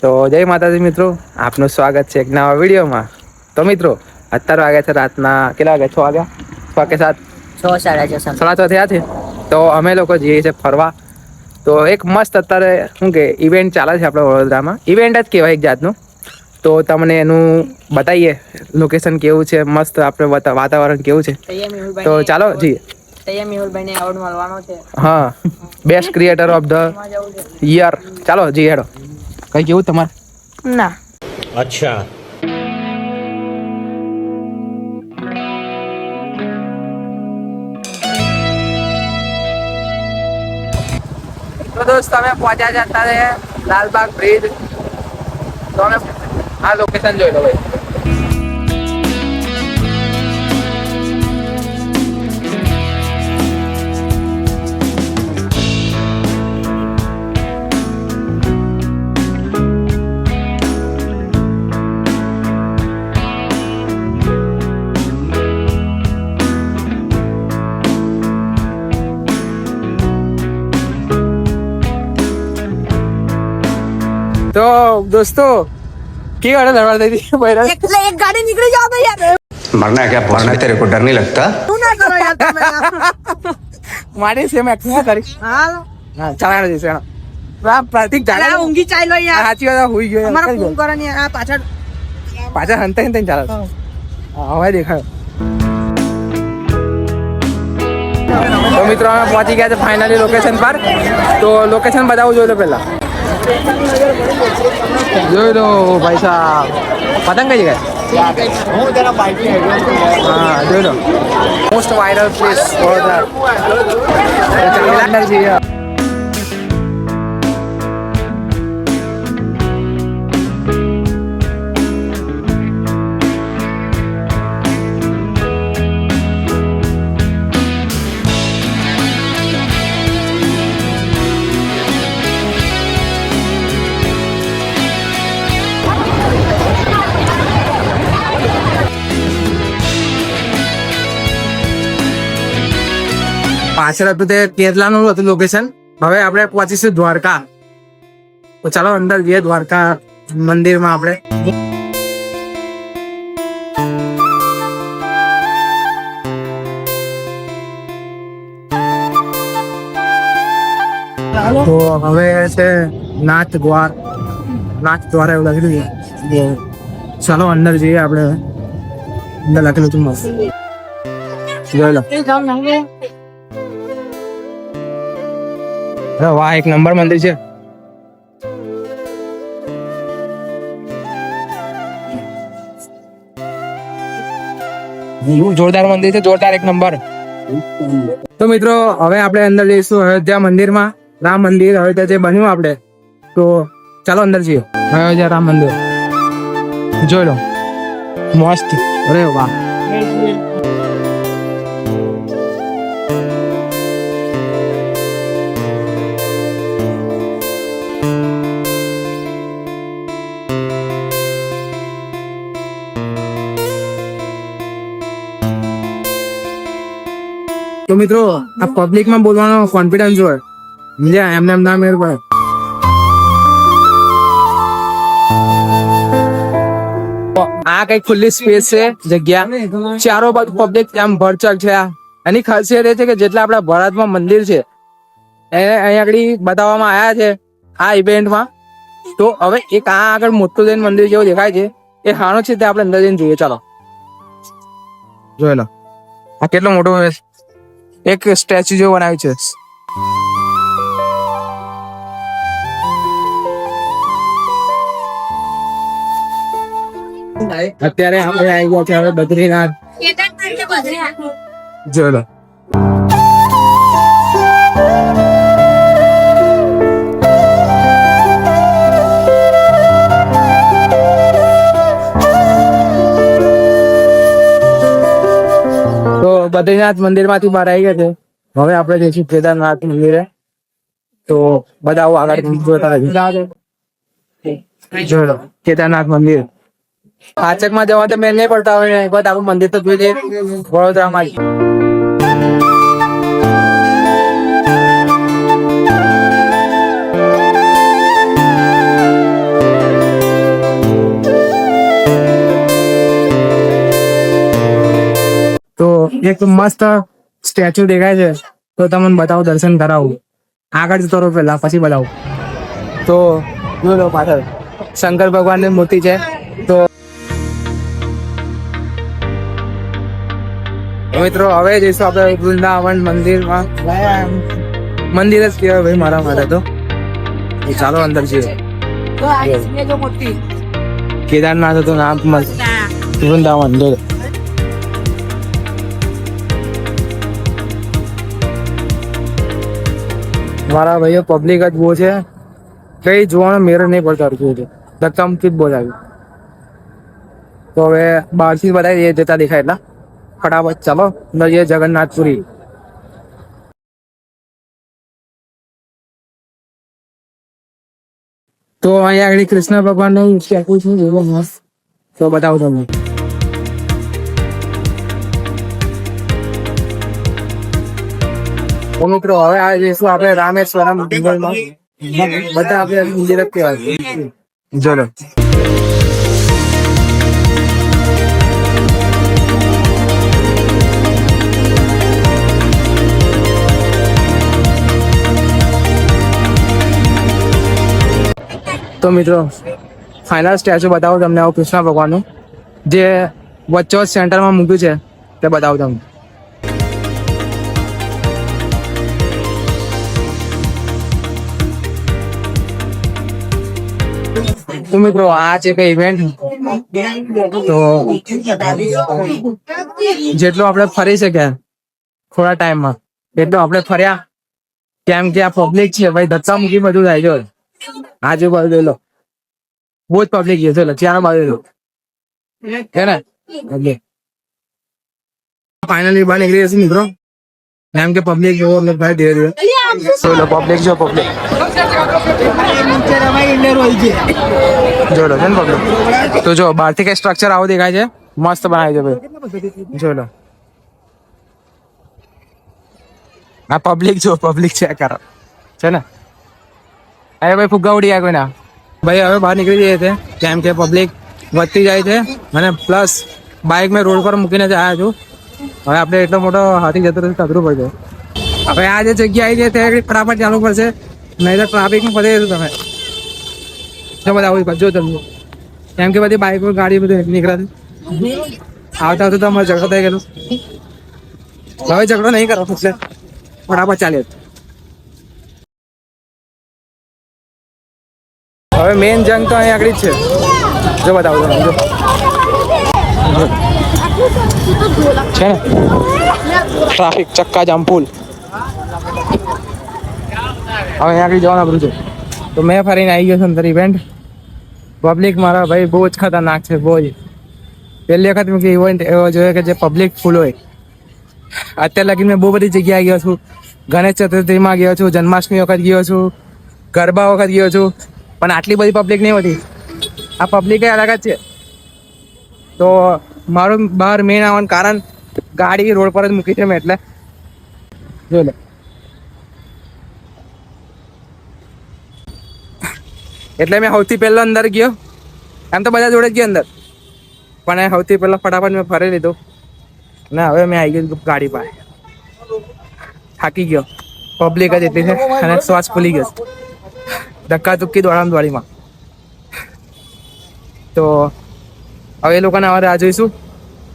તો જય માતાજી મિત્રો આપનું સ્વાગત છે એક નવા વિડીયોમાં. તો મિત્રો અત્યારે વાગ્યા છે રાતના કેટલા વાગ્યા? છ વાગ્યા? છ કે સાત? છ સાડા છ સાડા છ થયા છે. તો અમે લોકો જઈએ છીએ ફરવા. તો એક મસ્ત અત્યારે શું કે ઇવેન્ટ ચાલે છે આપણે વડોદરામાં. ઇવેન્ટ જ કહેવાય એક જાતનું. તો તમને એનું બતાવીએ લોકેશન કેવું છે મસ્ત આપણે વાતાવરણ કેવું છે. તો ચાલો જઈએ. હા best creator of the year ચાલો જઈએ હેડો. કઈ કેવું તમારે? ના. અચ્છા. તો દોસ્ત અમે પહોંચ્યા જતા રહે લાલબાગ બ્રિજ. તો અમે આ લોકેશન જોઈ લો ભાઈ. તો દોસ્તો કેવી વાળે લડવા દઈ હતી બૈરા એટલે એક ગાડી નીકળી જાવ તો યાર मरना है क्या मरना है तेरे को डर नहीं लगता શું ના કરો યાર તમે મારી સેમ એક્શન કરી હાલો હા ચાલાનો જઈશ એનો આ પ્રતિક અરે આ જાણે ઊંઘી ચાઈ લો યાર સાચી વાત હુઈ ગયો અમારા કરી ફોન ગયો. કરો ને યાર, આ પાછળ પાછા હંતા હંતા ચાલે છે. હા, હવે દેખાયો તો મિત્રો અમે પહોંચી ગયા છે ફાઇનલી લોકેશન પર તો લોકેશન બતાવું જોઈ લો પહેલા જોઈ લો ભાઈ સાહેબ. પતંગ કઈ જગ્યાએ? હા મોસ્ટ વાયરલ પ્લેસ વડોદરા પાછળ હતું તે કેરલાનું હતું લોકેશન હવે આપણે પહોંચીશું દ્વારકા. તો ચાલો અંદર જઈએ દ્વારકા મંદિરમાં આપણે. તો હવે છે નાથ દ્વાર. નાથ દ્વાર એવું લખેલું છે. ચાલો અંદર જઈએ આપણે. અંદર લખેલું હતું મસ્ત. વાહ, એક નંબર મંદિર છે. જોરદાર મંદિર છે, જોરદાર એક નંબર. તો મિત્રો, હવે આપણે અંદર જઈશું અયોધ્યા મંદિરમાં. રામ મંદિર ત્યાં જે બન્યું આપણે, તો ચાલો અંદર જઈએ. અયોધ્યા રામ મંદિર. જોઈ લો. મસ્ત. અરે વાહ. તો મિત્રો આ પબ્લિકમાં બોલવાનો કોન્ફિડન્સ હોય. સમજ્યા એમને એમ ના મેળ પડે. આ કઈ ખુલ્લી સ્પેસ છે જગ્યા? ચારો બાજુ પબ્લિક આમ ભરચક છે આ. એની ખાસિયત એ છે કે જેટલા આપણા ભારતમાં મંદિર છે એ અહીંયા આગળ બતાવવામાં આવ્યા છે આ ઇવેન્ટમાં તો હવે એક આ આગળ મોટું જૈન મંદિર જેવું દેખાય છે એ હાણો છે તે આપણે અંદર જઈને જોઈએ. ચાલો. જોઈ લો. આ કેટલો મોટો છે એક સ્ટેચ્યુ જેવું બનાવ્યું છે. અત્યારે હવે આવી ગયા છે હવે બદ્રીનાથ. જોઈ બદ્રીનાથ મંદિરમાંથી બહાર આવી ગયા છે. હવે આપણે જઈશું કેદારનાથ મંદિરે. તો બધા આવું આગળ જોતા કેદારનાથ મંદિર. આચકમાં જવા તો મેં નહીં પડતા હોય. એક વખત આપણું મંદિર તો જોઈ લઈએ. વડોદરામાં એક મસ્ત સ્ટેચ્યુ દેખાય છે. તો તમે બતાવો દર્શન કરાવું. આગળ જતો રહો પેલા પછી બતાવો. તો જો લો પાછળ શંકર ભગવાનની મૂર્તિ છે. તો મિત્રો હવે જઈશું આપણે વૃંદાવન મંદિરમાં. મંદિર જ કહેવાય ભાઈ મારા માટે તો. ચાલો અંદર જઈએ. કેદારનાથ હતું નામ મસ્ત. વૃંદાવન જો મારા ભાઈઓ પબ્લિક જ બહુ છે. કઈ જોવાનો મેરો નહીં પડતો હરખું છે ધક્કામુક્કી જ બહુ આવ્યું તો હવે બહારથી બધા એ જતા દેખાય એટલા. ફટાફટ ચાલો અંદર જગન્નાથપુરી. તો અહીંયા આગળ કૃષ્ણ ભગવાનનું સ્ટેચ્યુ છે એવો મસ્ત. તો બતાવું તમને. તો મિત્રો હવે આ જઈશું આપણે રામેશ્વરમ જંગલમાં બધા આપણે મંદિર કહેવાય. ચલો. તો મિત્રો ફાઇનલ સ્ટેચ્યુ બતાવું તમને આવું કૃષ્ણ ભગવાનનું. જે વચ્ચે સેન્ટરમાં મૂક્યું છે તે બતાવું તમને. તો મિત્રો આ છે કઈ ઇવેન્ટ તો જેટલું આપણે ફરી શક્યા થોડા ટાઈમમાં એટલું આપણે ફર્યા કેમ કે આ પબ્લિક છે ભાઈ ધક્કા મૂકી બધું થાય છે આજુબાજુ જોઈ લો બહુ જ પબ્લિક છે ચલો ચાર બાજુ લો છે ને ઓકે ફાઇનલી બહાર નીકળી જશે મિત્રો એમ કે પબ્લિક જોવો એટલે ભાઈ ધીરે ધીરે જોઈ લો પબ્લિક જો પબ્લિક લો, છે ને તો જો, બહારથી કઈ સ્ટ્રક્ચર આવું દેખાય છે? મસ્ત બનાવી છે ભાઈ. જો લો. આ પબ્લિક જો પબ્લિક ચેક કરો. છે ને? અરે ભાઈ, ફુગ્ગા ઉડી ગયા કોઈના? ભાઈ, હવે બહાર નીકળી જઈએ છે. કેમ કે પબ્લિક વધતી જાય છે. અને પ્લસ બાઇક મેં રોડ પર મૂકીને જ આવ્યા છું. હવે આપણે એટલો મોટો હાથી જતો રહેશે તગડું પડશે હવે આ જે જગ્યા આવી છે, તે ફટાફટ ચાલુ પડશે. નહીં તો ટ્રાફિકમાં ફસાઈ જશું તમે. જો બધા આવું જો તમને એમ કે બધી બાઇકો ગાડી બધું નીકળાતી. આવતા આવતા તમારે ઝઘડો થઈ ગયેલો. હવે ઝઘડો નહીં કરો, એટલે બરાબર ચાલીએ. હવે મેઇન જંગ તો અહીં આગળ જ છે. જો બતાવું તમને, જો. છે ને? ટ્રાફિક, ચક્કા, જામ, પુલ. હવે અહીંયા આગળ જવાનું આપણું છે. તો મેં ફરીને આવી ગયો છું અંદર ઇવેન્ટ પબ્લિક મારા ભાઈ બહુ જ ખતરનાક છે, બહુ જ. પહેલી વખત મેં ઇવેન્ટ એવો જોયો કે જે પબ્લિક ફૂલ હોય. અત્યારે લગી મેં બહુ બધી જગ્યાએ ગયો છું. ગણેશ ચતુર્થીમાં ગયો છું, જન્માષ્ટમી વખત ગયો છું, ગરબા વખત ગયો છું, પણ આટલી બધી પબ્લિક નહીં હોતી. આ પબ્લિક અલગ જ છે. તો મારું બહાર મેન આવવાનું કારણ, ગાડી રોડ પર જ મૂકી છે મેં એટલે. જોઈ લે. એટલે મેં સૌથી પહેલો અંદર ગયો. એમ તો બધા જોડે જ ગયો અંદર. પણ સૌથી પહેલા ફટાફટ મેં ફરી લીધું. ના હવે મેં આવી ગયું ગાડી પાસે. થાકી ગયો. પબ્લિક જ એટલી છે અને શ્વાસ ફૂલી ગયો ધક્કા ધુક્કી દોડામ દોડીમાં. તો હવે એ લોકોને હવે રાહ જોઈશું.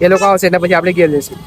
એ લોકો આવશે એટલે પછી આપણે ઘેર જઈશું.